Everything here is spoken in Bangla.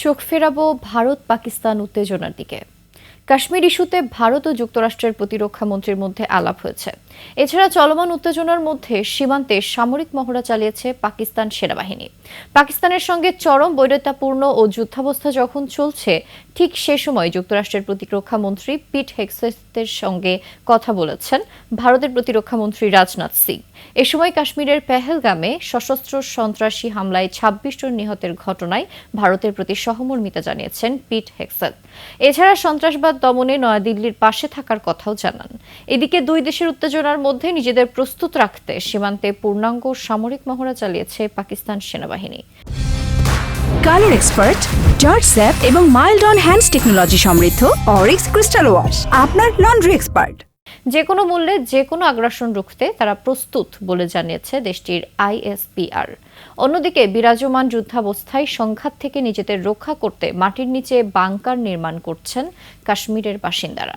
চোখ ফেরাবো ভারত পাকিস্তান উত্তেজনার দিকে। কাশ্মীর ইস্যুতে ভারত ও যুক্তরাষ্ট্রের প্রতিরক্ষা মন্ত্রীর মধ্যে আলাপ হয়েছে। এছাড়া চলমান উত্তেজনার মধ্যে সীমান্তে সামরিক মহড়া চালিয়েছে পাকিস্তান সেনাবাহিনী। পাকিস্তানের সঙ্গে চরম বৈরতাপূর্ণ ও যুদ্ধাবস্থা যখন চলছে, ঠিক সে সময় যুক্তরাষ্ট্রের প্রতিরক্ষা মন্ত্রী পিট হেক্সেসের সঙ্গে কথা বলেছেন ভারতের প্রতিরক্ষা মন্ত্রী রাজনাথ সিং। এ সময় কাশ্মীরের পেহেলগামে সশস্ত্র সন্ত্রাসী হামলায় ছাব্বিশ জন নিহতের ঘটনায় ভারতের প্রতি সহমর্মিতা জানিয়েছেন পিট হেক্সেট এছাড়া সন্ত্রাসবাদ দমনে নয়াদিল্লির পাশে থাকার কথাও জানান। এদিকে দুই দেশের উত্তেজনার মধ্যে নিজেদের প্রস্তুত রাখতে সীমান্তে পূর্ণাঙ্গ সামরিক মহড়া চালিয়েছে পাকিস্তান সেনাবাহিনী। কালার এক্সপার্ট জর্জ স্যাপ এবং মাইল্ড অন হ্যান্ডস টেকনোলজি সমৃদ্ধ অরিক্স ক্রিস্টাল ওয়াশ, আপনার লন্ড্রি এক্সপার্ট। যে কোনো মূল্যে যে কোনো আগ্রাসন রুখতে তারা প্রস্তুত বলে জানিয়েছে দেশটির আইএসপিআর অন্যদিকে বিরাজমান যুদ্ধাবস্থায় সংঘাত থেকে নিজেদের রক্ষা করতে মাটির নিচে বাংকার নির্মাণ করছেন কাশ্মীরের বাসিন্দারা।